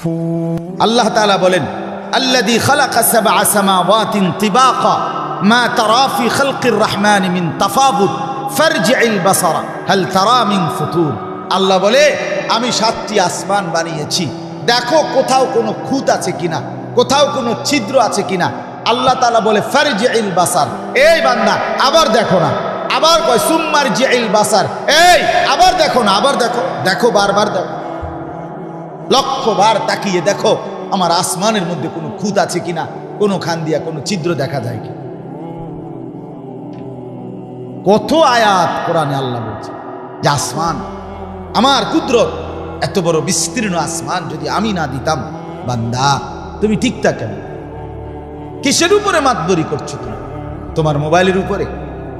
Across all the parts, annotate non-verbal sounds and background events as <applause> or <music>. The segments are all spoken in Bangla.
আল্লাহ তালা বলেন, আল্লাযী খালাকা সাবআ সামাওয়াতিন তিবাকা, মা তারা ফি খালকির রহমান মিন তাফাবুত ফারজি'ল বাসারা, হাল তারা মিন ফুতুর। আল্লাহ বলে, আমি সাতটি আসমান বানিয়েছি। দেখো কোথাও কোনো খুঁত আছে কিনা, কোথাও কোনো ছিদ্র আছে কিনা। আল্লাহ তাআলা বলে ফারজি'ল বাসার। এই বান্দা, আবার দেখো না। আবার কয় সুম্মার জি'ল বাসার। এই, আবার দেখো না, আবার দেখো দেখো বারবার দেখো। লক্ষবার তাকিয়ে দেখো আমার আসমানের মধ্যে কোনো খুঁত আছে কিনা কোনো খান দিয়া কোনো ছিদ্র দেখা যায় কি কত আয়াত কোরআনে আল্লাহ বলছে যে আসমান আমার কুদরত এত বড় বিস্তীর্ণ আসমান যদি আমি না দিতাম বান্দা তুমি ঠিকঠাক কেন? কিসের উপরে মাতবরি করছ তুমি? তোমার মোবাইলের উপরে?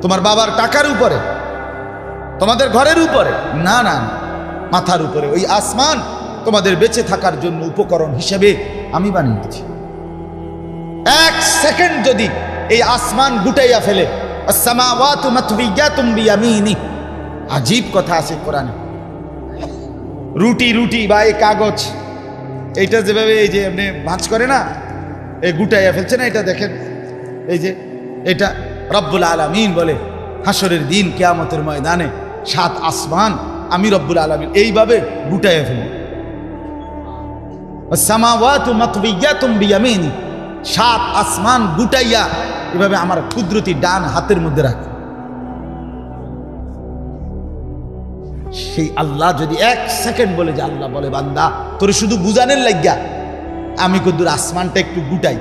তোমার বাবার টাকার উপরে? তোমাদের ঘরের উপরে? না না, মাথার উপরে ওই আসমান তোমাদের বেঁচে থাকার জন্য উপকরণ হিসেবে আমি বানিয়েছি এক সেকেন্ড যদি এই আসমান গুটাইয়া ফেলে আজীব কথা আছে কোরআনে। রুটি রুটি বা এই কাগজ, এইটা যেভাবে এই যে এমনি ভাঁজ করে না, এই গুটাইয়া ফেলছে না, এটা দেখেন, এই যে এটা রব্বুল আলামিন বলে হাসরের দিন কেয়ামতের ময়দানে সাত আসমান আমি রব্বুল আলামিন এইভাবে গুটাইয়া ফেলি। সাত আসমান গুটাইয়া এভাবে আমার কুদরতি ডান হাতের মধ্যে রাখে। সেই আল্লাহ যদি এক সেকেন্ড বলে, যে আল্লাহ বলে, বান্দা, তোর শুধু বুঝানের লাগিয়া আমি কদ্দুর আসমানটা একটু গুটাই,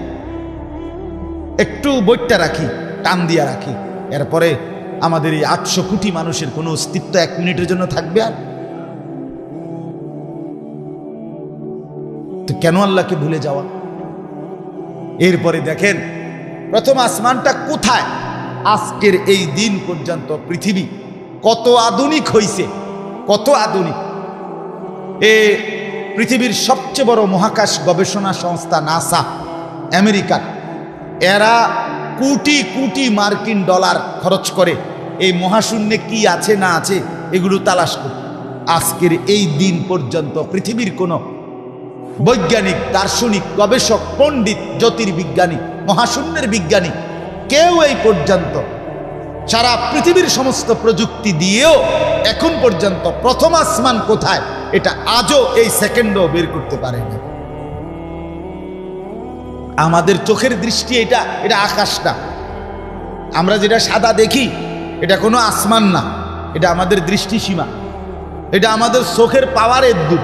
একটু বইটা রাখি, টান দিয়া রাখি। এরপরে আমাদের এই আটশো কোটি মানুষের কোনো অস্তিত্ব এক মিনিটের জন্য থাকবে আর? কেন আল্লাহকে ভুলে যাওয়া? এরপরে দেখেন, প্রথম আসমানটা কোথায়? আজকের এই দিন পর্যন্ত পৃথিবী কত আধুনিক হইছে, কত আধুনিক। এ পৃথিবীর সবচেয়ে বড় মহাকাশ গবেষণা সংস্থা নাসা, আমেরিকা। এরা কোটি কোটি মার্কিন ডলার খরচ করে। এই মহাশূন্যে কি আছে না আছে এগুলো তালাশ করে আজকের এই দিন পর্যন্ত পৃথিবীর কোনো বৈজ্ঞানিক, দার্শনিক, গবেষক, পণ্ডিত, জ্যোতির্বিজ্ঞানী, মহাশূন্যের বিজ্ঞানী, কেউ এই পর্যন্ত সারা পৃথিবীর সমস্ত প্রযুক্তি দিয়েও এখন পর্যন্ত প্রথম আসমান কোথায়, এটা আজও এই সেকেন্ডও বের করতে পারেনি। আমাদের চোখের দৃষ্টি এটা এটা আকাশটা আমরা যেটা সাদা দেখি, এটা কোনো আসমান না। এটা আমাদের দৃষ্টিসীমা। এটা আমাদের চোখের পাওয়ারের দূর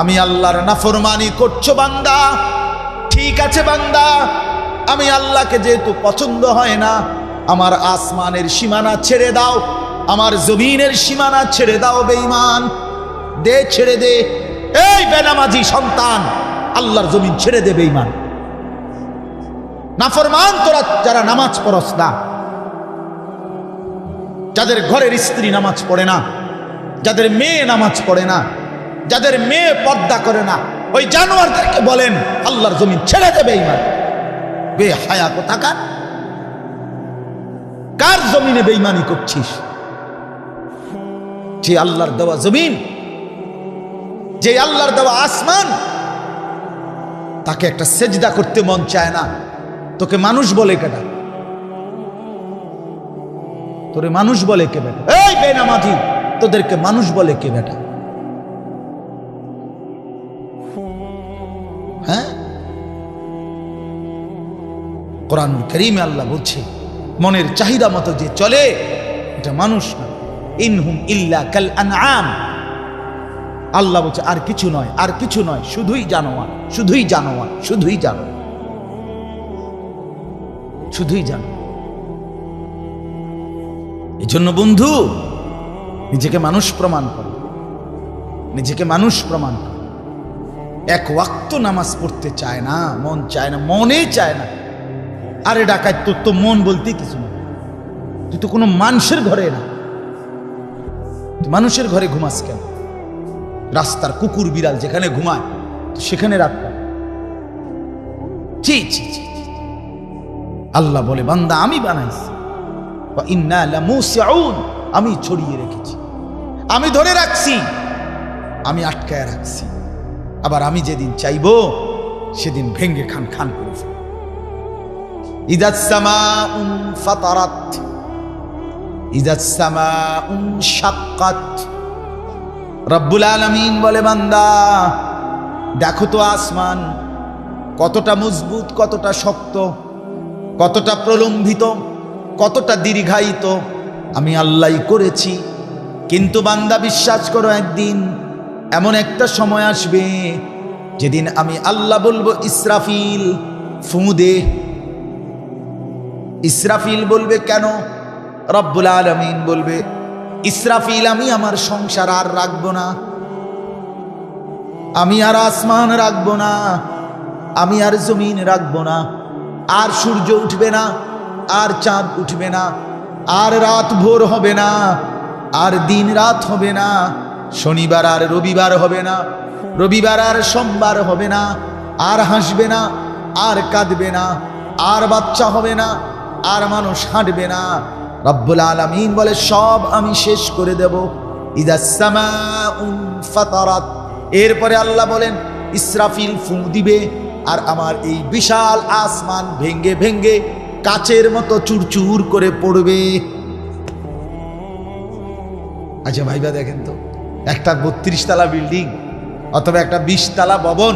আমি আল্লাহর নাফরমানি করছ বান্দা। ঠিক আছে বান্দা। আমি আল্লাহকে যেহেতু পছন্দ হয় না, আমার আসমানের সীমানা ছেড়ে দাও, আমার জমিনের সীমানা ছেড়ে দাও বেঈমান। দে, ছেড়ে দে। এই বেনামাজি সন্তান, আল্লাহর জমিন ছেড়ে দে বেঈমান। নাফরমান তোরা যারা নামাজ পড়স না, যাদের ঘরের স্ত্রী নামাজ পড়ে না, যাদের মেয়ে নামাজ পড়ে না যাদের মেয়ে পর্দা করে না, ওই জানোয়ারদেরকে বলেন, আল্লাহর জমিন ছেড়ে দেবে ইমান। বে হায়া কোথাকার? কার জমিনে বেইমানি করছিস? যে আল্লাহর দেওয়া জমিন, যে আল্লাহর দেওয়া আসমান, তাকে একটা সেজদা করতে মন চায় না। তোকে মানুষ বলে কেটা তোরে মানুষ বলে কে বেটা? এই বেনামাজি, তোদেরকে মানুষ বলে কে বেটা? হ্যাঁ? কোরআনুল করিমে আল্লাহ বলছে, মনের চাহিদা মতো যে চলে, এটা মানুষ না। ইনহুম ইল্লা কাল আনআম। আল্লাহ বলছে, আর কিছু নয়, আর কিছু নয়, শুধুই জানোয়ার শুধুই জানোয়ার, শুধুই জানো। শুধুই জানো। এই জন্য বন্ধু, নিজেকে মানুষ প্রমাণ করো। নিজেকে মানুষ প্রমাণ করো। এক ওয়াক্ত নামাজ পড়তে চায় না, মন চায় না, মনে চায় না। আরে ডাকায় তোর তো মন বলতে কিছু না তুই তো কোনো মানুষের ঘরে না। মানুষের ঘরে ঘুমাস কেন? রাস্তার কুকুর বিড়াল যেখানে ঘুমায় সেখানে রাত। আল্লাহ বলে, বান্দা, আমি বানাইছি। আমি ছড়িয়ে রেখেছি। আমি ধরে রাখছি, আমি আটকায় রাখছি। আবার আমি যেদিন চাইব, সেদিন ভেঙ্গে খান খান করে বলে, বান্দা, দেখো তো আসমান কতটা মজবুত, কতটা শক্ত, কতটা প্রলম্বিত কতটা দীর্ঘায়িত। আমি আল্লাহ করেছি, কিন্তু বান্দা, বিশ্বাস করো একদিন এমন একটা সময় আসবে যেদিন আমি আল্লাহ বলব, ইসরাফিল ফুঁদে ইসরাফিল বলবে, কেন? রব্বুল আলমিন বলবে, ইসরাফিল, আমি আমার সংসার আর রাখব না। আমি আর আসমান রাখব না। আমি আর জমিন রাখব না। আর সূর্য উঠবে না, আর চাঁদ উঠবে না। আর রাত ভোর হবে না, আর দিন রাত হবে না। শনিবার আর রবিবার হবে না, রবিবার আর সোমবার হবে না, আর হাসবে না, আর কাঁদবে না, আর বাচ্চা হবে না, আর মানুষ হাঁটবে না। রব্বুল আলামিন বলে, সব আমি শেষ করে দেব। ফাতারাত। এরপরে আল্লাহ বলেন, ইসরাফিল ফু দিবে, আর আমার এই বিশাল আসমান ভেঙ্গে ভেঙ্গে কাচের মতো চুরচুর করে পড়বে। আচ্ছা ভাইবা দেখেন তো। একটা বত্রিশ তালা বিল্ডিং অথবা একটা বিশ তালা ভবন,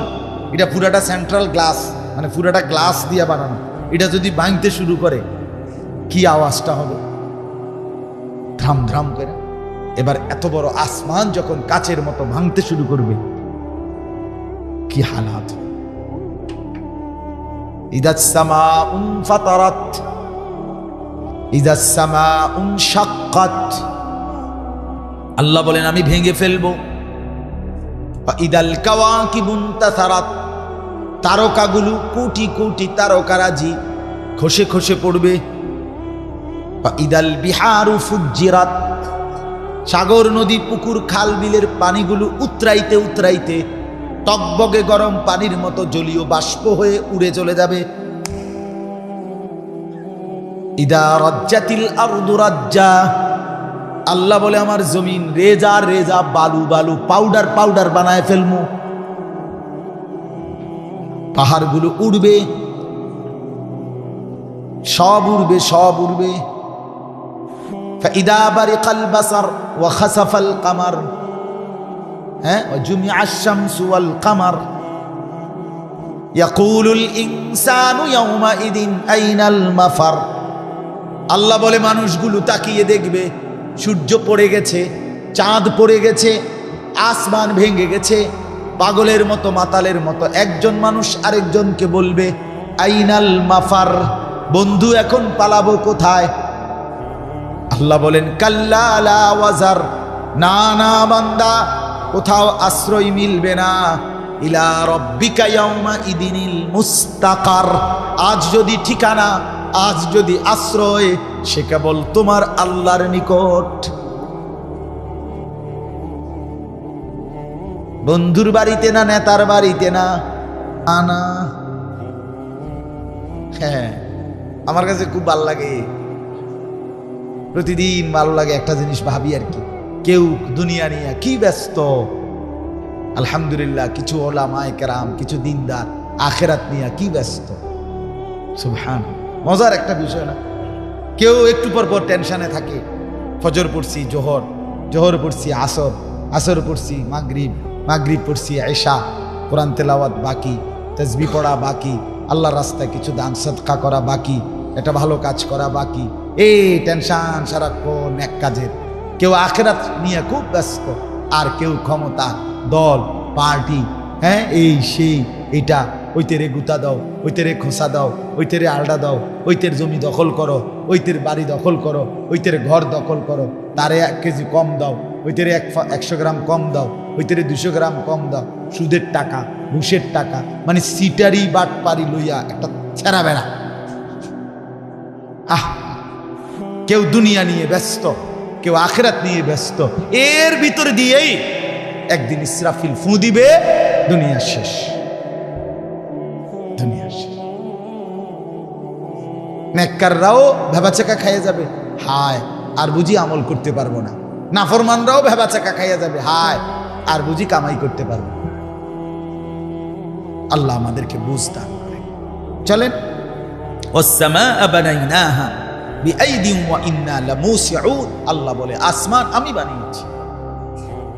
এটা পুরাটা সেন্ট্রাল গ্লাস মানে পুরাটা গ্লাস দিয়ে বানানো। এটা যদি ভাঙতে শুরু করে, কি আওয়াজটা হবে? ধ্রাম ধ্রাম করে। এবার এত বড় আসমান যখন কাচের মতো ভাঙতে শুরু করবে, কি হালাত? ইদাস সামাউন ফাতারাত, ইদাস সামাউন শাক্কাত। আল্লাহ বলেন, আমি ভেঙে ফেলব। ইদাল কাওয়াকিবুন তাসারাত, তারকাগুলো কোটি কোটি তারকারাজি খসে খসে পড়বে। ইদাল বিহারু ফুজ্জিরাত, সাগর নদী পুকুর খাল বিলের পানিগুলো উতরাইতে উতরাইতে টকবগে গরম পানির মতো জলীয় বাষ্প হয়ে উড়ে চলে যাবে। ইদা রজ্জাতিল আরদু রাজ্জা আল্লাহ বলে আমার জমিন রেজা রেজা বালু বালু পাউডার পাউডার বানায় ফেলমু পাহাড়গুলো উড়বে সব উড়বে সব উড়বে فإذا برق البصر وخسف القمر ها وجمع الشمس والقمر يقول الإنسان يومئذ أين المفر আল্লাহ বলে মানুষগুলো তাকিয়ে দেখবে সূর্য পড়ে গেছে, চাঁদ পড়ে গেছে, আসমান ভেঙে গেছে, পাগলের মতো, মাতালের মতো। একজন মানুষ আরেকজনকে বলবে, আইনাল মাফার, বন্ধু এখন পালাবো কোথায়? আল্লাহ বলেন, কাল্লা লা ওয়াজার, না না, বান্দা, কোথাও আশ্রয় মিলবে না। ইলা রব্বিকা ইদিনিল মুস্তাকার, আজ যদি ঠিকানা আজ যদি আশ্রয়, সে কেবল তোমার আল্লাহর নিকট। বন্ধুর বাড়িতে না, নেতার বাড়িতে না? আনা হ্যাঁ আমার কাছে খুব ভালো লাগে। প্রতিদিন ভালো লাগে একটা জিনিস ভাবি আর কি। কেউ দুনিয়া নিয়ে কি ব্যস্ত? আলহামদুলিল্লাহ, কিছু ওলামায় কেরাম, কিছু দিনদার, আখেরাত নিয়ে কি ব্যস্ত? সুবহান মজার একটা বিষয় না। কেউ একটু পর পর টেনশনে থাকে। ফজর পড়ছি, জোহর জোহর পড়ছি, আসর আসর পড়ছি, মাগরিব মাগরিব পড়ছি এশা কোরআন তেলাওয়াত বাকি তসবি পড়া বাকি, আল্লাহর রাস্তায় কিছু দান, সদকা করা বাকি, এটা ভালো কাজ করা বাকি। এই টেনশান সারাক্ষণ এক কাজের। কেউ আখেরাত নিয়ে খুব ব্যস্ত, আর কেউ ক্ষমতা, দল, পার্টি হ্যাঁ এই, সেই, এটা। ওইতেরে গুতা দাও ওইতেরে খোসা দাও ওইতেরে আলডা দাও ওইতের জমি দখল করো ওইতের বাড়ি দখল করো ওইতের ঘর দখল করো, তারে এক কেজি কম দাও ওইটারে এক একশো গ্রাম কম দাও ওইটারে দুশো গ্রাম কম দাও, সুদের টাকা, ঘুষের টাকা মানে সিটারি বাট পারি লইয়া একটা ছেঁড়া বেড়া। আহ, কেউ দুনিয়া নিয়ে ব্যস্ত, কেউ আখেরাত নিয়ে ব্যস্ত, এর ভিতরে দিয়েই একদিন ইসরাফিল ফু দিবে, দুনিয়া শেষ। নেককাররাও ভেবাচেকা খাইয়ে যাবে। হায়, আর বুঝি আমল করতে পারব না। নাফরমানরাও ভেবাচেকা খাইয়ে যাবে। হায়, আর বুঝি কামাই করতে পারব আল্লাহ আমাদেরকে বুঝ দান করে। চলেন। আল্লাহ বলে, আসমান আমি বানিয়েছি।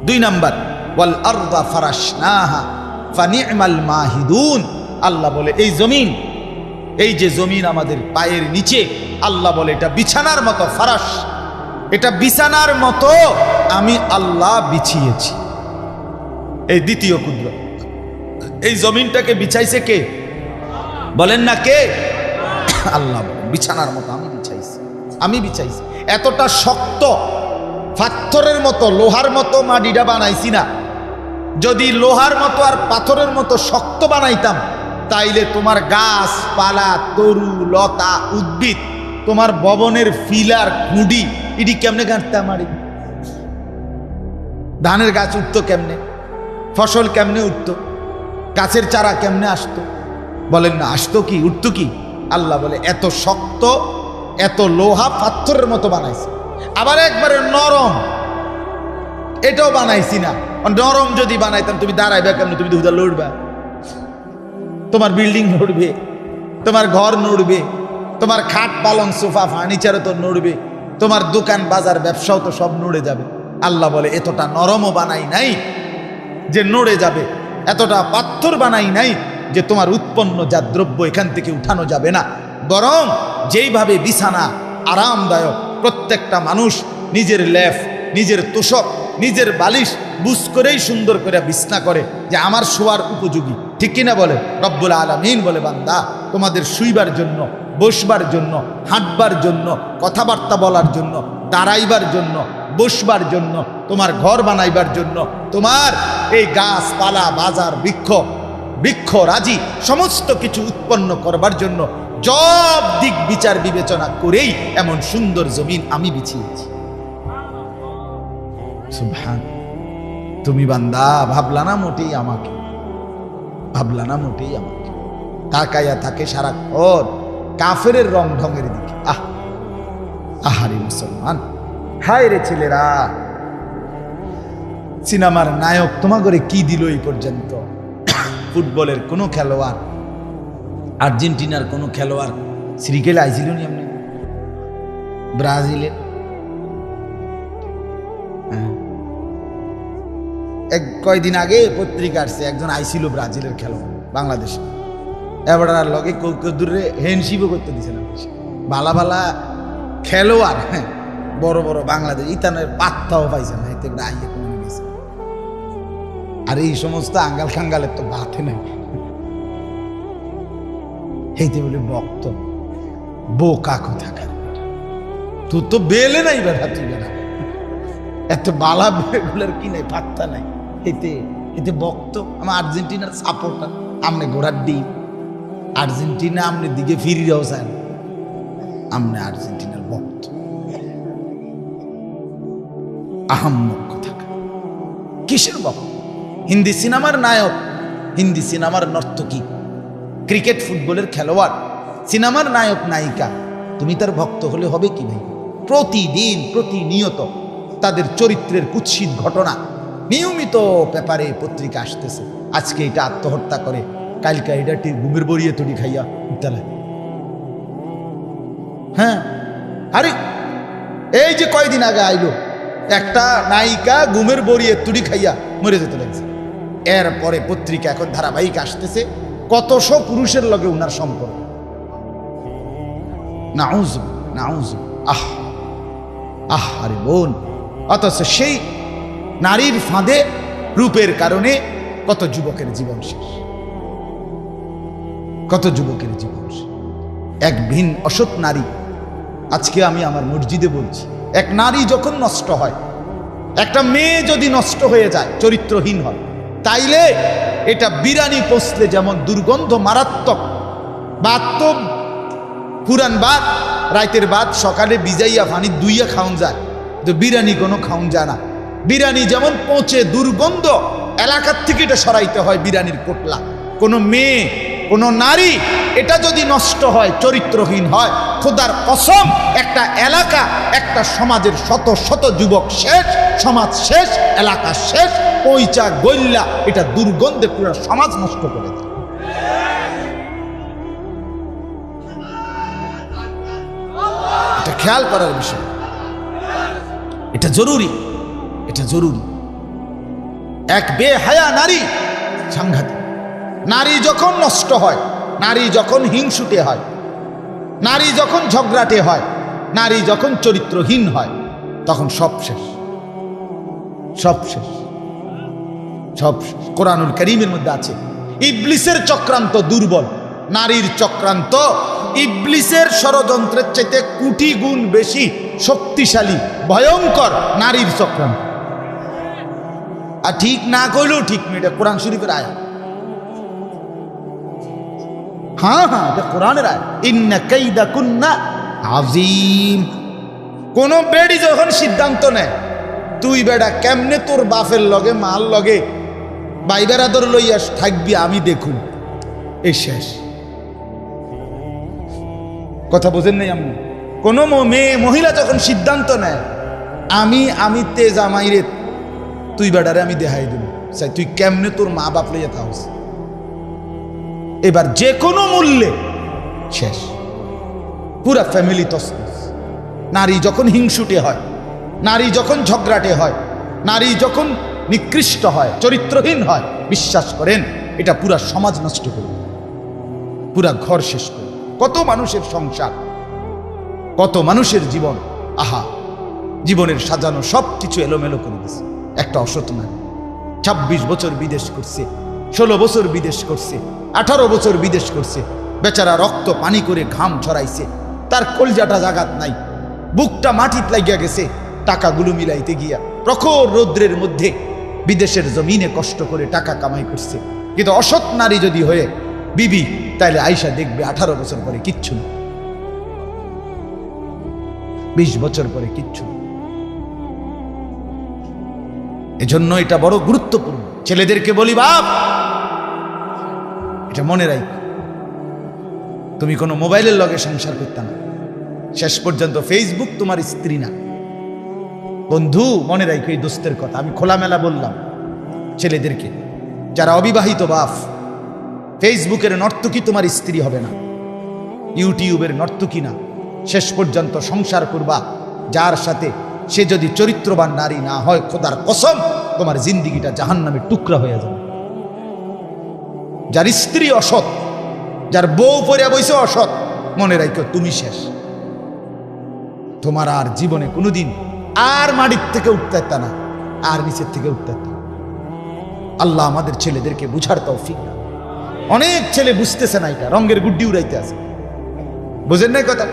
দুই নাম্বার, ওয়াল আরদা ফারাশনাহা ফানিমাল মাহিদুন। আল্লাহ বলে, এই জমিন এই যে জমিন আমাদের পায়ের নিচে, আল্লাহ বলে এটা বিছানার মতো ফারাস এটা বিছানার মতো আমি আল্লাহ বিছিয়েছি। এই দ্বিতীয় ক্ষুদ্র এই জমিনটাকে বিছাইছে কে? বলেন না কে? আল্লাহ বিছানার মতো আমি বিছাইছি। আমি বিছাইছি। এতটা শক্ত, পাথরের মতো, লোহার মতো মাটিটা বানাইছি না। যদি লোহার মতো আর পাথরের মতো শক্ত বানাইতাম তাইলে তোমার গাছ পালা তরু, লতা, উদ্ভিদ, তোমার ভবনের ফিলার, খুঁডি ইডি কেমনে গাঁটতে আমারি ধানের গাছ উঠতো কেমনে? ফসল কেমনে উঠতো? গাছের চারা কেমনে আসতো? বলেন না, আসতো কি, উঠতো কি? আল্লাহ বলে, এত শক্ত, এত লোহা পাথরের মতো বানাইছে। আবার একবারে নরম। এটাও বানাইছি না। নরম যদি বানাইতাম, তুমি দাঁড়াইবে কেমন? তুমি দুধা লড়বা। তোমার বিল্ডিং নড়বে, তোমার ঘর নড়বে, তোমার খাট পালং সোফা ফার্নিচারও তো নড়বে, তোমার দোকান, বাজার, ব্যবসাও তো সব নড়ে যাবে। আল্লাহ বলে, এতটা নরমও বানাই নাই যে নড়ে যাবে, এতটা পাথর বানাই নাই যে তোমার উৎপন্ন যা দ্রব্য এখান থেকে উঠানো যাবে না। বরং যেইভাবে বিছানা আরামদায়ক, প্রত্যেকটা মানুষ নিজের লেফ নিজের তোষক নিজের বালিশ বুঝ করেই সুন্দর করে বিছনা করে যে আমার শোয়ার উপযোগী। ঠিক কিনা বলে? রব্বুল আলমিন বলে, বান্দা, তোমাদের শুইবার জন্য, বসবার জন্য, হাঁটবার জন্য, কথাবার্তা বলার জন্য, দাঁড়াইবার জন্য, বসবার জন্য, তোমার ঘর বানাইবার জন্য, তোমার এই গাছপালা, বাজার, বৃক্ষ বৃক্ষ রাজি, সমস্ত কিছু উৎপন্ন করবার জন্য, সব দিক বিচার বিবেচনা করেই এমন সুন্দর জমিন আমি বিছিয়েছি। সুবহান তুমি বান্দা, ভাবলা না মোটেই আমাকে। ভাবলা না মোটেই আমাকে। তাকাইয়া থাকে সারাক্ষণ কাফের রং ঢঙের দিকে। আহ, আহারি মুসলমান। হায় রে ছেলেরা। সিনেমার নায়ক তোমা করে কি দিল এই পর্যন্ত? ফুটবলের কোনো খেলোয়াড়, আর্জেন্টিনার কোনো খেলোয়াড় শ্রীকেলে আইছিল আপনি ব্রাজিলের? এক কয়দিন আগে পত্রিকা আসছে, একজন আইছিল ব্রাজিলের খেলোয়াড়, বাংলাদেশে। এবার আর লগে দূরে হেনশিপও করতে দিছে না ভালা ভালা খেলোয়াড় হ্যাঁ বড় বড় বাংলাদেশ, ইতানের পাত্তাও পাইছে না, এতে আইয়ে কোনো গেছে। আর এই সমস্ত আঙ্গাল খাঙ্গালের তো বাতে নাই। হেইতে বলে বক্ত বোকা কোথাকার তুই তো বেলে নাই বেটা, তুই বেটা। এত বালা বেগুলার কি নাই, পাত্তা নাই। এতে এতে বক্ত আমার আর্জেন্টিনার সাপোর্টার আমনে ঘোড়ার ডিম। আর্জেন্টিনা আমনে দিকে ফিরিয়েও চায় না। আমনে আর্জেন্টিনার ভক্ত। আহাম্মক কোথাকার কিসের ভক্ত? হিন্দি সিনেমার নায়ক। হিন্দি সিনেমার নর্তকী। ক্রিকেট ফুটবলের খেলোয়াড়। সিনেমার নায়ক, নায়িকা। তুমি তার ভক্ত হলে হবে কি ভাই? প্রতিদিন প্রতিনিয়ত তাদের চরিত্রের কুৎসিত ঘটনা। নিয়মিত পেপারে পত্রিকা আসতেছে। আজকে এটা আত্মহত্যা করে। কালকে এটা ঘুমের বড়িয়ে তড়ি খাইয়া উঠতে হ্যাঁ? আরে, এই যে কয়দিন আগে আইলো, একটা নায়িকা গুমের বড়িয়ে তুড়ি খাইয়া মরে যেতে লাগছে। এরপরে পত্রিকা এখন ধারাবাহিক আসতেছে, কত কতশো পুরুষের লগে উনার সম্পর্ক। নাউজ নাউজ, আহ আহ, আরে বোন, অথচ সেই নারীর ফাঁদে রূপের কারণে কত যুবকের জীবন শেষ। কত যুবকের জীবন এক ভিন অসৎ নারী, আজকে আমি আমার মসজিদে বলছি, এক নারী যখন নষ্ট হয়, একটা মেয়ে যদি নষ্ট হয়ে যায়, চরিত্রহীন হয়, তাইলে এটা বিরানি পচলে যেমন দুর্গন্ধ মারাত্মক। বাদ তো পুরান বাদ, রাইতের বাদ, সকালে বিজাইয়া ফানি দুইয়া খাওন যায় তো বিরানি কোনো খাওন যায় না। বিরানি যেমন পচে দুর্গন্ধ, এলাকার থেকে এটা সরাইতে হয় বিরানির কোটলা কোনো মেয়ে, কোনো নারী, এটা যদি নষ্ট হয়, চরিত্রহীন হয়, খোদার কসম, একটা এলাকা, একটা সমাজের শত শত যুবক শেষ, সমাজ শেষ, এলাকা শেষ পৈচা গল্লা এটা দুর্গন্ধে পুরো সমাজ নষ্ট করে দেয়। এটা খেয়াল করার বিষয়। এটা জরুরি। এটা জরুরি। এক বেহায়া নারী সাংঘাতিক। নারী যখন নষ্ট হয়, নারী যখন হিংসুটে হয়, নারী যখন ঝগড়াটে হয়, নারী যখন চরিত্রহীন হয়, তখন সব শেষ। সব শেষ। সব শেষ। কোরআনুল করিমের মধ্যে আছে, ইবলিসের চক্রান্ত দুর্বল। নারীর চক্রান্ত ইবলিসের ষড়যন্ত্রের চাইতে কুটি গুণ বেশি শক্তিশালী, ভয়ঙ্কর নারীর চক্রান্ত। আর ঠিক না করলেও ঠিক নেই এটা কোরআন শরীফের আয়া হ্যাঁ হ্যাঁ এটা কোরআনের আয় ইন্না কাইদা কুন্না আজিম কোন বেড়ি যখন সিদ্ধান্ত নেয়, তুই বেড়া কেমনে তোর বাপের লগে মাল লগে, ভাই বেড়াদর লইয়া থাকবি আমি দেখুন। এ শেষ। কথা বোঝেন নাই আমি কোনো মেয়ে, মহিলা যখন সিদ্ধান্ত নেয়, আমি আমি তে জামাই রে তুই বেড়ারে আমি দেখাই দেব। চাই, তুই কেমনে তোর মা বাপ লইয়া থাকস? এবার যে কোনো মূল্যে শেষ। পুরা ফ্যামিলি তসনস নারী যখন হিংসুটে হয়, নারী যখন ঝগড়াটে হয়, নারী যখন নিকৃষ্ট হয়, চরিত্রহীন হয়, বিশ্বাস করেন, এটা পুরা সমাজ নষ্ট করে পুরা ঘর শেষ করে কত মানুষের সংসার, কত মানুষের জীবন, আহা, জীবনের সাজানো সব কিছু এলোমেলো করে দিছে। একটা অসৎ নারী ছাব্বিশ বছর বিদেশ করছে, ষোলো বছর বিদেশ করছে, আঠারো বছর বিদেশ করছে, বেচারা রক্ত পানি করে ঘাম ছড়াইছে, তার কলজাটা জাগাত নাই, বুকটা মাটিত লাগিয়া গেছে, টাকাগুলো মিলাইতে গিয়া প্রখর রৌদ্রের মধ্যে বিদেশের জমিনে কষ্ট করে টাকা কামাই করছে। কিন্তু অসৎ নারী যদি হয়ে, বিবি, তাইলে আয়সা দেখবে আঠারো বছর পরে কিচ্ছু না। বিশ বছর পরে কিচ্ছু না। এজন্য এটা বড় গুরুত্বপূর্ণ। ছেলেদেরকে বলি, বাপ, এটা মনে রাখ তুমি কোনো মোবাইলের লগে সংসার করতে না। শেষ পর্যন্ত ফেসবুক তোমার স্ত্রী না। বন্ধু, মনে রাখো এই দোস্তের কথা। আমি খোলামেলা বললাম ছেলেদেরকে, যারা অবিবাহিত বাপ, ফেসবুকের নর্তকী তোমার স্ত্রী হবে না। ইউটিউবের নর্তকী না। শেষ পর্যন্ত সংসার করবা, যার সাথে সে যদি চরিত্রবান নারী না হয়, খোদার কসম, তোমার জিন্দিগিটা জাহান্নামের টুকরা হয়ে যাবে। যার স্ত্রী অসৎ, যার বউ পরিয়া বইছে অসৎ, মনে রাখো তুমি শেষ। তোমার আর জীবনে কোনোদিন আর মাটির থেকে উঠতে না, আর নিচের থেকে উঠতে না। আল্লাহ আমাদের ছেলেদেরকে বুঝার তৌফিক দান। অনেক ছেলে বুঝতেছে না এটা, রঙের গুড্ডি উড়াইতে আছে। বুঝেন নাই কথা?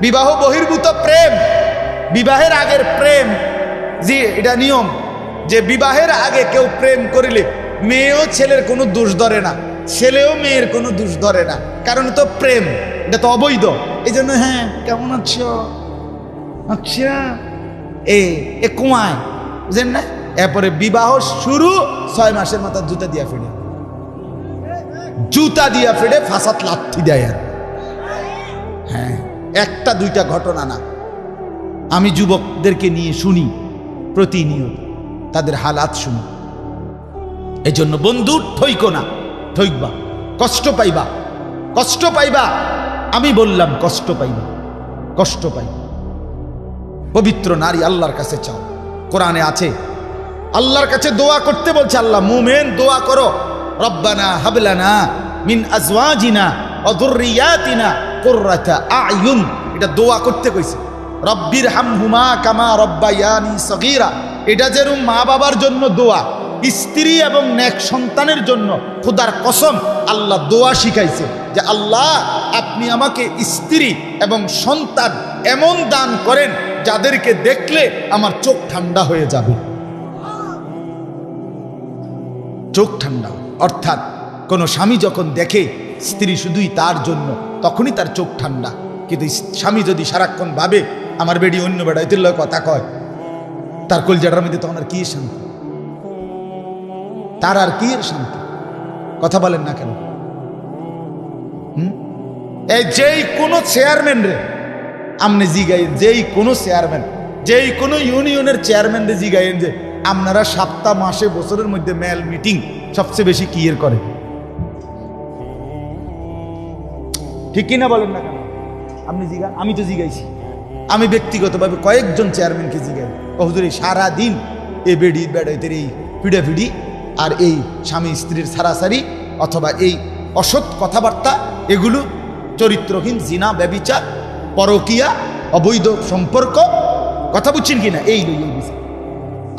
বিবাহ বহির্ভূত প্রেম। বিবাহের আগের প্রেম, জি, এটা নিয়ম, যে বিবাহের আগে কেউ প্রেম করিলে মেয়েও ছেলের কোনো দোষ ধরে না, ছেলেও মেয়ের কোনো দোষ ধরে না, কারণ তো প্রেম, এটা তো অবৈধ। এই জন্য হ্যাঁ কেমন আছো? আচ্ছা এ এ কুয়ায়, বুঝেন না? এরপরে বিবাহ শুরু, ছয় মাসের মাথা জুতা দিয়া ফেলে জুতা দিয়া ফেড়ে ফাঁসাত লাথি দেয়। আর হ্যাঁ একটা, দুইটা ঘটনা না। আমি যুবকদেরকে নিয়ে শুনি, প্রতিনিয়ত তাদের হালাত শুনি। এজন্য বন্ধু, ঠইকো না, ঠইকবা, কষ্ট পাইবা কষ্ট পাইবা। আমি বললাম, কষ্ট পাইবা, কষ্ট পাই পবিত্র নারী আল্লাহর কাছে চাও। কোরআনে আছে, আল্লাহর কাছে দোয়া করতে বলছে আল্লাহ, মুমেন, দোয়া করো। রব্বানা হাবলানা মিন আজওয়াজিনা ও দুর্রিয়াতিনা কুররাতা আয়ুন এটা দোয়া করতে কইছে। রব্বির হামহুমা কামা রব্বায়ানি সগীরা। এটা যেরকম মা বাবার জন্য দোয়া, স্ত্রী এবং ন্যাক সন্তানের জন্য খোদার কসম আল্লাহ দোয়া শিখাইছে যে, আল্লাহ, আপনি আমাকে স্ত্রী এবং সন্তান এমন দান করেন যাদেরকে দেখলে আমার চোখ ঠান্ডা হয়ে যাবে। চোখ ঠান্ডা, অর্থাৎ কোনো স্বামী যখন দেখে স্ত্রী শুধুই তার জন্য, তখনই তার চোখ ঠান্ডা। কিন্তু স্বামী যদি সারাক্ষণ ভাবে আমার বেডি অন্য বেড়াইতে লয় কথা কয়। তার কলজাটার মধ্যে তখন আর কি শান্তি? তার আর কি শান্তি? কথা বলেন না কেন? এই যেই কোনো চেয়ারম্যান রে, আমনে জিগাইন যেই কোনো চেয়ারম্যান যেই কোনো ইউনিয়নের চেয়ারম্যান রে জিগাইন যে আপনারা সপ্তাহ মাসে বছরের মধ্যে মেল মিটিং সবচেয়ে বেশি কি এর করে? ঠিক কিনা বলেন না কেন? আপনি জিগা আমি তো জিগাইছি। আমি ব্যক্তিগতভাবে কয়েকজন চেয়ারম্যানকে হুজুর, এই সারাদিন এ বেডি, বেড়াইতের এই পিড়াপিড়ি আর এই স্বামী স্ত্রীর সারাসারি অথবা এই অসৎ কথাবার্তা, এগুলো চরিত্রহীন, জিনা, ব্যবিচার, পরকিয়া, অবৈধ সম্পর্ক, কথা বুঝছেন কিনা? এই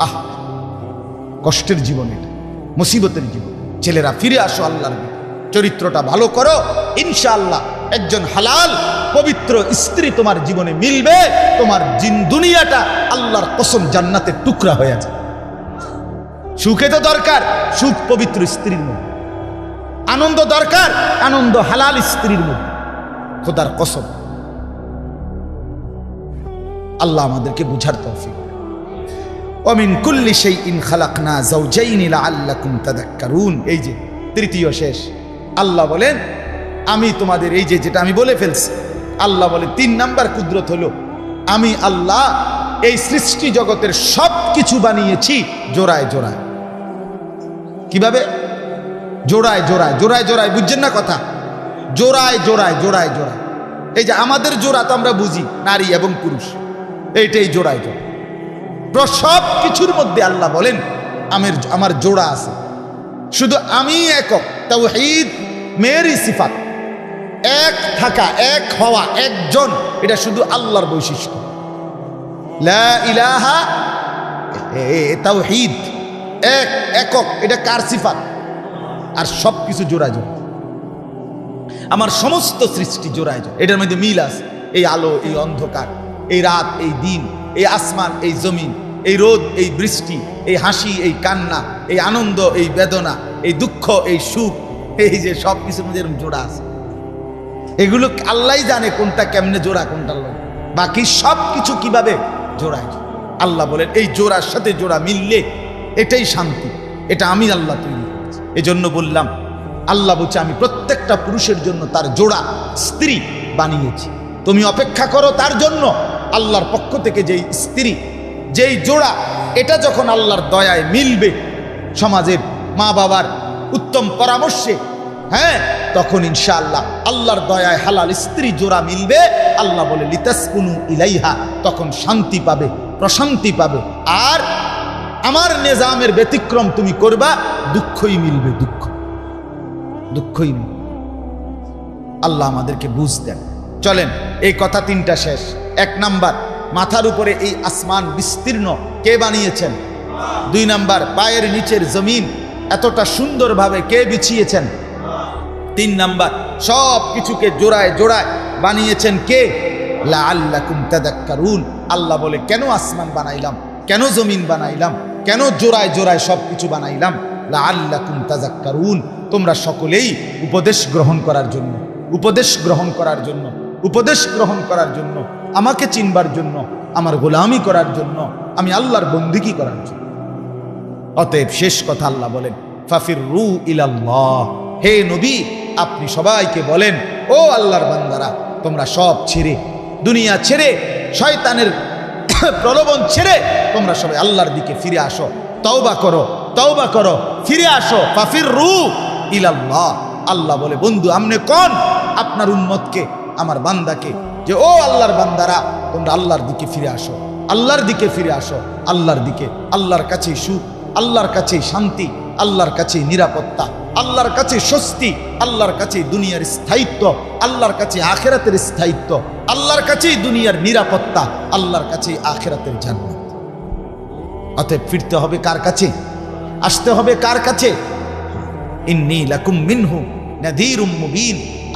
আহ, কষ্টের জীবন এটা, মুসিবতের জীবন। ছেলেরা ফিরে আসো আল্লাহর চরিত্রটা ভালো করো, ইনশাআল্লাহ। একজন হালাল পবিত্র স্ত্রী তোমার জীবনে মিলবে, তোমার জিন দুনিয়াটা আল্লাহর কসম জান্নাতের টুকরা হয়ে আছে সুখে তো দরকার সুখ পবিত্র স্ত্রীর মধ্যে আনন্দ দরকার আনন্দ হালাল স্ত্রীর মধ্যে খোদার কসম। আল্লাহ আমাদেরকে বুঝার তৌফিক অমিন কুল্লি সেই ইন খালাকনা জাউজাইনি লাআল্লাকুম তাদাক্কারুন। এই যে, তৃতীয় শেষ। আল্লাহ বলেন আমি তোমাদের এই যে যেটা আমি বলে ফেলছি, আল্লাহ বলে তিন নাম্বার কুদরত হলো, আমি আল্লাহ এই সৃষ্টি জগতের সব কিছু বানিয়েছি জোড়ায় জোড়ায়। কীভাবে? জোড়ায় জোড়ায় জোড়ায় জোড়ায়, বুঝছেন না কথা? জোড়ায় জোড়ায় জোড়ায় জোড়ায়। এই যে আমাদের জোড়া তো আমরা বুঝি, নারী এবং পুরুষ। এইটাই জোড়ায় প্র- সব কিছুর মধ্যে আল্লাহ বলেন, আমের, আমার জোড়া আছে। শুধু আমি একক, তাওহীদ, মেয়েরই সিফাত। এক থাকা, এক হওয়া, একজন, এটা শুধু আল্লাহর বৈশিষ্ট্য। এক, একক, এটা কার আর সব কিছু জোড়া জোড়া আমার সমস্ত সৃষ্টি জোড়ায় জোড়া এটার মধ্যে মিল আছে। এই আলো, এই অন্ধকার, এই রাত, এই দিন, এই আসমান, এই জমিন, এই রোদ, এই বৃষ্টি, এই হাসি, এই কান্না, এই আনন্দ, এই বেদনা, এই দুঃখ, এই সুখ, এই যে সব কিছুর মধ্যে জোড়া আছে। এগুলো আল্লাহ জানে কোনটা কেমনে জোড়া, কোনটা লোক বাকি সব কিছু কীভাবে জোড়ায়? আল্লাহ বলেন, এই জোড়ার সাথে জোড়া মিললে এটাই শান্তি, এটা আমি আল্লাহ তৈরি এজন্য বললাম, আল্লাহ বলছে, আমি প্রত্যেকটা পুরুষের জন্য তার জোড়া স্ত্রী বানিয়েছি। তুমি অপেক্ষা করো তার জন্য, আল্লাহর পক্ষ থেকে যেই স্ত্রী, যেই জোড়া, এটা যখন আল্লাহর দয়ায় মিলবে, সমাজের মা বাবার উত্তম পরামর্শে হ্যাঁ তখন ইনশাআল্লাহ আল্লাহর দয়ায় হালাল স্ত্রী জোড়া মিলবে। আল্লাহ বলে, লিতাসকুনু ইলাইহা তখন শান্তি পাবে, প্রশান্তি পাবে। আর আমার নিজামের ব্যতিক্রম তুমি করবা, দুঃখই মিলবে, দুঃখ। দুঃখই মিলবে। আল্লাহ আমাদেরকে বুঝ দেন। চলেন, এই কথা তিনটা শেষ। এক নাম্বার, মাথার উপরে এই আসমান বিস্তীর্ণ, কে বানিয়েছেন? দুই নাম্বার, পায়ের নিচের জমিন, এতটা সুন্দরভাবে কে বিছিয়েছেন? তিন নাম্বার, সব কিছুকে জোড়ায় জোড়ায় বানিয়েছেন কে? লাআল্লাকুম তাদাক্কারুন। আল্লাহ বলে, কেন আসমান বানাইলাম? কেন জমিন বানাইলাম? কেন জোড়ায় জোড়ায় সব কিছু বানাইলাম? লাআল্লাকুম তাযাক্কারুন তোমরা সকলেই উপদেশ গ্রহণ করার জন্য, উপদেশ গ্রহণ করার জন্য, উপদেশ গ্রহণ করার জন্য, আমাকে চিনবার জন্য, আমার গোলামি করার জন্য, আমি আল্লাহর বন্দিকি করার জন্য। অতএব শেষ কথা আল্লাহ বলেন ফাফির রু ইলাল্লাহ। হে নবী, আপনি সবাইকে বলেন, ও আল্লাহর বান্দারা, তোমরা সব ছেড়ে, দুনিয়া ছেড়ে, শয়তানের <coughs> প্রলোভন ছেড়ে, তোমরা সবাই আল্লাহর দিকে ফিরে আসো, তওবা করো তওবা করো, ফিরে আসো পাফির রু ইলাল্লাহ। আল্লাহ বলে, বন্ধু আমনে কোন? আপনার উম্মতকে, আমার বান্দাকে, যে, ও আল্লাহর বান্দারা, তোমরা আল্লাহর দিকে ফিরে আসো, আল্লাহর দিকে ফিরে আসো, আল্লাহর দিকে, আল্লাহর কাছে সুখ, আল্লাহর কাছে শান্তি, আল্লাহর কাছে নিরাপত্তা। আল্লাহর কাছে স্বস্তি, আল্লাহর কাছে দুনিয়ার স্থায়িত্ব, আল্লাহর কাছে আখেরাতের স্থায়িত্ব, আল্লাহর কাছেই দুনিয়ার নিরাপত্তা, আল্লাহর কাছে আখেরাতের জান্নাত। অতএব ফিরতে হবে কার কাছে? আসতে হবে কার কাছে? মিনহু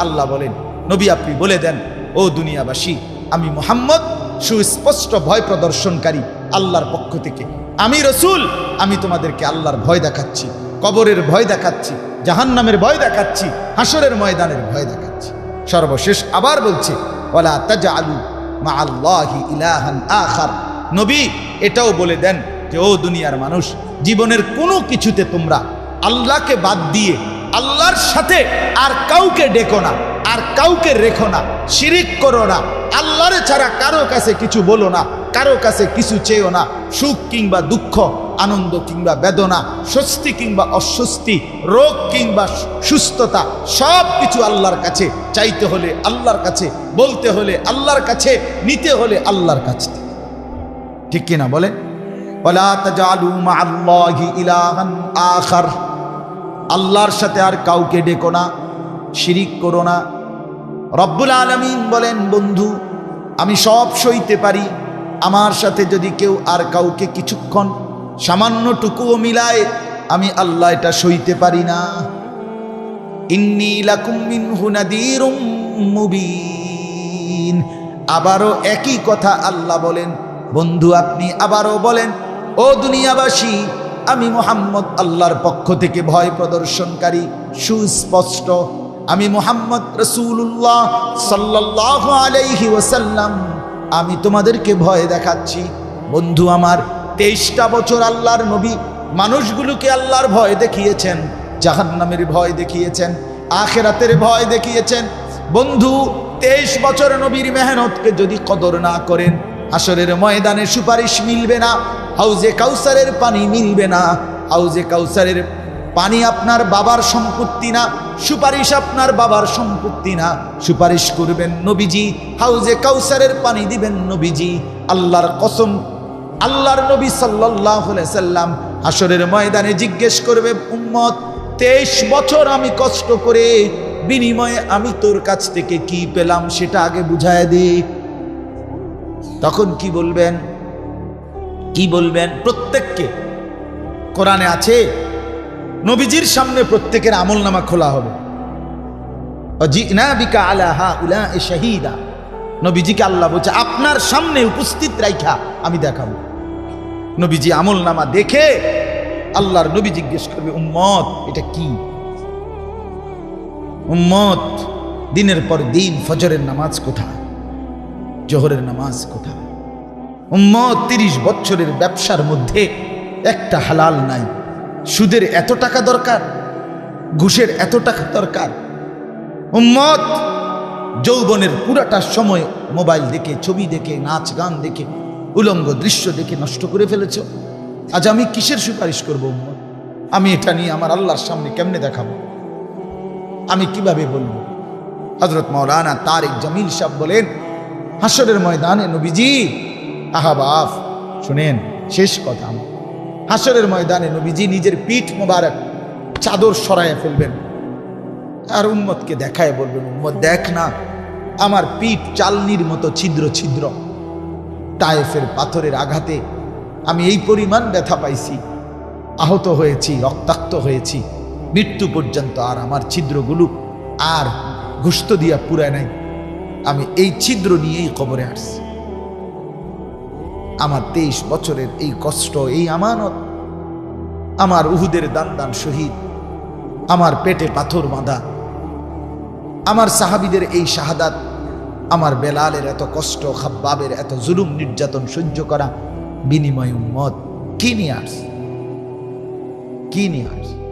আল্লাহ বলেন, নবী আপনি বলে দেন, ও দুনিয়াবাসী, আমি মোহাম্মদ, সুস্পষ্ট ভয় প্রদর্শনকারী, আল্লাহর পক্ষ থেকে। আমি রসুল, আমি তোমাদেরকে আল্লাহর ভয় দেখাচ্ছি, কবরের ভয় দেখাচ্ছি জাহান্নামের ভয় দেখাচ্ছি হাসরের ময়দানের ভয় দেখাচ্ছি। সর্বশেষ আবার বলছে ওলা তাজা আলু মা আল্লাহি ইলাহান আখার। নবী এটাও বলে দেন যে, ও দুনিয়ার মানুষ, জীবনের কোনো কিছুতে তোমরা আল্লাহকে বাদ দিয়ে, আল্লাহর সাথে আর কাউকে ডেকো না, আর কাউকে রেখো না, শিরিক করো না, আল্লাহরে ছাড়া কারও কাছে কিছু বলো না, কারও কাছে কিছু চেয়েও না, সুখ কিংবা দুঃখ আনন্দ কিংবা বেদনা, স্বস্তি কিংবা অস্বস্তি, রোগ কিংবা সুস্থতা সব কিছু আল্লাহর কাছে। চাইতে হলে আল্লাহর কাছে, বলতে হলে আল্লাহর কাছে, নিতে হলে আল্লাহর কাছে। ঠিক কিনা ইলাহান আল্লাহর সাথে আর কাউকে ডেকো না, শিরিক করো না। রব্বুল আলমিন বলেন, বন্ধু, আমি সব সইতে পারি। আমার সাথে যদি কেউ আর কাউকে কিছুক্ষণ সামান্যটুকুও মিলায়, আমি আল্লাহ এটা সইতে পারি না। ইন্নি মুবিন। আবারও একই কথা আল্লাহ বলেন। বন্ধু, আপনি আবারও বলেন, ও দুনিয়াবাসী, আমি মোহাম্মদ আল্লাহর পক্ষ থেকে ভয় প্রদর্শনকারী, সুস্পষ্ট। আমি মোহাম্মদ রসুল্লাহ সাল্লাহ আলাইহি ওসাল্লাম আমি তোমাদেরকে ভয় দেখাচ্ছি। বন্ধু আমার তেইশটা বছর আল্লাহর নবী মানুষগুলোকে আল্লাহর ভয় দেখিয়েছেন, জাহান্নামের ভয় দেখিয়েছেন, আখেরাতের ভয় দেখিয়েছেন। বন্ধু, তেইশ বছর নবীর মেহনতকে যদি কদর না করেন আসরের ময়দানে সুপারিশ মিলবে না, হাউজে কাউসারের পানি মিলবে না। হাউজে কাউসারের পানি আপনার বাবার সম্পত্তি না, সুপারিশ আপনার বাবার সম্পত্তি না। সুপারিশ করবেন নবীজি, হাউজে কাউসারের পানি দিবেন নবীজি। আল্লাহর কসম আল্লাহর নবী সাল্লাহ সাল্লাম আসরের ময়দানে জিজ্ঞেস করবে, উম্মত, তেইশ বছর আমি কষ্ট করে বিনিময়ে আমি তোর কাছ থেকে কি পেলাম সেটা আগে বুঝায় দে। তখন কি বলবেন? কি বলবেন? প্রত্যেককে। কোরআনে আছে, নবীজির সামনে প্রত্যেকের আমল নামা খোলা হবে। আলাহা এ শাহিদা। নবীজিকে আল্লাহ বলছে, আপনার সামনে উপস্থিত রাইখা আমি দেখাবো। নবীজি আমল নামা দেখে আল্লাহর নবী জিজ্ঞেস করবে, উম্মত, এটা কি? উম্মত, দিনের পর দিন ফজরের নামাজ কোথায়? জোহরের নামাজ কোথায়? উম্মত, তিরিশ বছরের ব্যবসার মধ্যে একটা হালাল নাই। সুদের এত টাকা দরকার, ঘুষের এত টাকা দরকার। উম্মত, যৌবনের পুরাটা সময় মোবাইল দেখে, ছবি দেখে, নাচ গান দেখে উলঙ্গ দৃশ্য দেখে নষ্ট করে ফেলেছ। আজ আমি কিসের সুপারিশ করব আমি এটা নিয়ে আমার আল্লাহর সামনে কেমনে দেখাবো? আমি কীভাবে বলব? হজরত মৌলানা তারেক জামিল সাহ বলেন হাসরের ময়দানে নবীজি, আহা বাফ, শুনেন, শেষ কথা আমার। হাসরের ময়দানে নবীজি নিজের পিঠ মোবারক চাদর সরাইয়া ফেলবেন। আর উম্মতকে দেখায় বলবেন, উম্মত দেখ না, আমার পিঠ চালনির মতো ছিদ্র ছিদ্র। টায়েফের পাথরের আঘাতে আমি এই পরিমাণ ব্যথা পাইছি। আহত হয়েছি, রক্তাক্ত হয়েছি। মৃত্যু পর্যন্ত আর আমার ছিদ্রগুলো আর গুস্ত দিয়া পুরায় নাই। আমি এই ছিদ্র নিয়েই কবরে আসছি। আমার তেইশ বছরের এই কষ্ট, এই আমানত, আমার উহুদের দান দান শহীদ, আমার পেটে পাথর বাঁধা, আমার সাহাবিদের এই শাহাদাত আমার বেলালের এত কষ্ট, খাব্বাবের এত জুলুম, নির্যাতন সহ্য করা বিনিময় উম্মত। কি নিয়ে আস কি নিয়ে আস